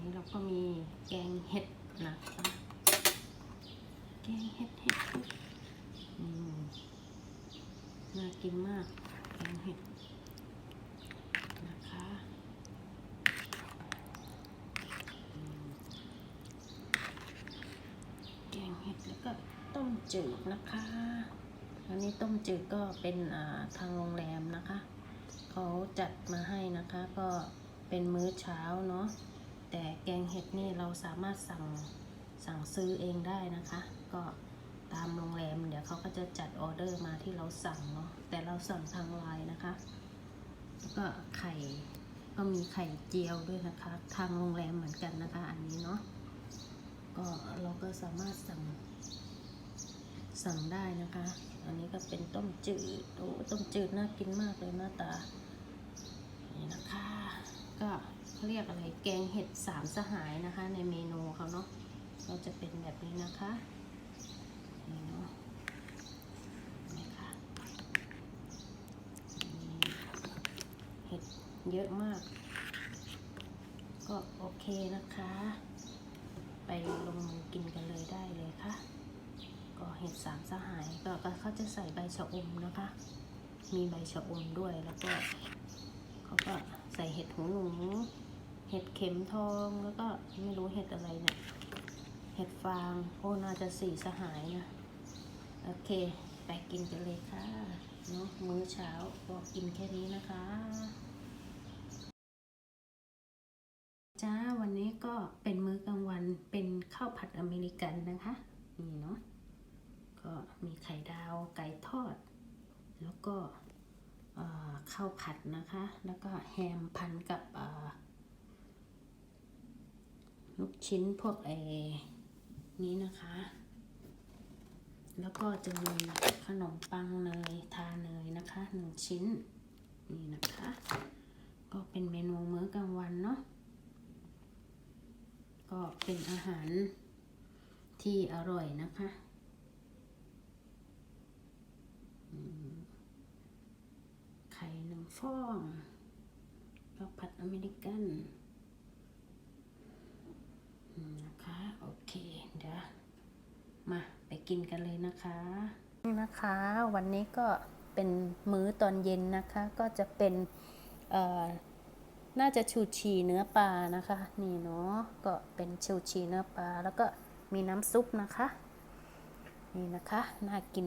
นี้เราก็มีแกงเห็ดนะคะแกงเห็ดเห็ดอืมน่ากินมากแกงเห็ดนะคะแกงเห็ดแล้วก็ต้มจืดนะคะอันนี้ต้มจืดก็เป็นทางโรงแรมนะคะ เขาจัดมาให้นะคะก็เป็นมื้อเช้าเนาะ แต่แกงเห็ดนี่เราสามารถสั่งสั่งซื้อเองได้นะคะ ก็ตามโรงแรมเดี๋ยวเขาก็จะจัดออเดอร์มาที่เราสั่งเนาะแต่เราสั่งทางไลน์นะคะแล้วก็ไข่ก็มีไข่เจียวด้วยนะคะ ทางโรงแรมเหมือนกันนะคะ อันนี้เนาะก็เราก็สามารถสั่ง สั่งได้นะคะ อันนี้ก็เป็นต้มจืดโอ้ต้มจืดน่ากินมากเลยหน้าตานี่นะคะก็ เขาเรียกอะไรแกงเห็ดสามสหายนะคะ ในเมนูเขาเนาะก็จะเป็นแบบนี้นะคะนี่เนาะนี่ค่ะเห็ดเยอะมาก ก็โอเคนะคะ ไปลงมือกินกันเลยได้เลยค่ะ ก็เห็ดสามสหายก็เขาจะใส่ใบชะอมนะคะ มีใบชะอมด้วยแล้วก็เขาก็ใส่เห็ดหูหนู เห็ดเข็มทองแล้วก็ไม่รู้เห็ดอะไรเนี่ยเห็ดฟางโอ้น่าจะสีสหายนะ โอเค ไปกินกันเลยค่ะเนาะมื้อเช้าก็กินแค่นี้นะคะ จ้าวันนี้ก็เป็นมื้อกลางวันเป็นข้าวผัดอเมริกันนะคะนี่เนาะก็มีไข่ดาวไก่ทอด แล้วก็ข้าวผัดนะคะ แล้วก็แฮมพันกับ ลูกชิ้นพวกไอ้นี้นะคะ แล้วก็จะมีขนมปังเนยทาเนยนะคะหนึ่งชิ้นนี่นะคะ ก็เป็นเมนูมื้อกลางวันเนาะก็เป็นอาหารที่อร่อยนะคะไข่หนึ่งฟองข้วผัดอเมริกันอืมนะคะ โอเค เดี๋ยว มาไปกินกันเลยนะคะนี่นะคะ วันนี้ก็เป็นมื้อตอนเย็นนะคะ ก็จะเป็นน่าจะชูชีเนื้อปลานะคะ นี่เนาะก็เป็นชูชีเนื้อปลาแล้วก็มีน้ำซุปนะคะ นี่นะคะน่ากิน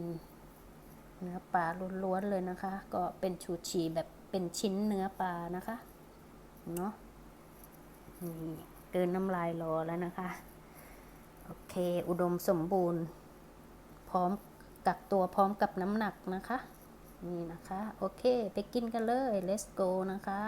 เนื้อปลาล้วนๆเลยนะคะ ก็เป็นชูชีแบบเป็นชิ้นเนื้อปลานะคะเนาะนี่เดินน้ำลายรอแล้วนะคะ โอเค อุดมสมบูรณ์ พร้อมกักตัวพร้อมกับน้ำหนักนะคะ นี่นะคะ โอเค ไปกินกันเลย let's go นะคะ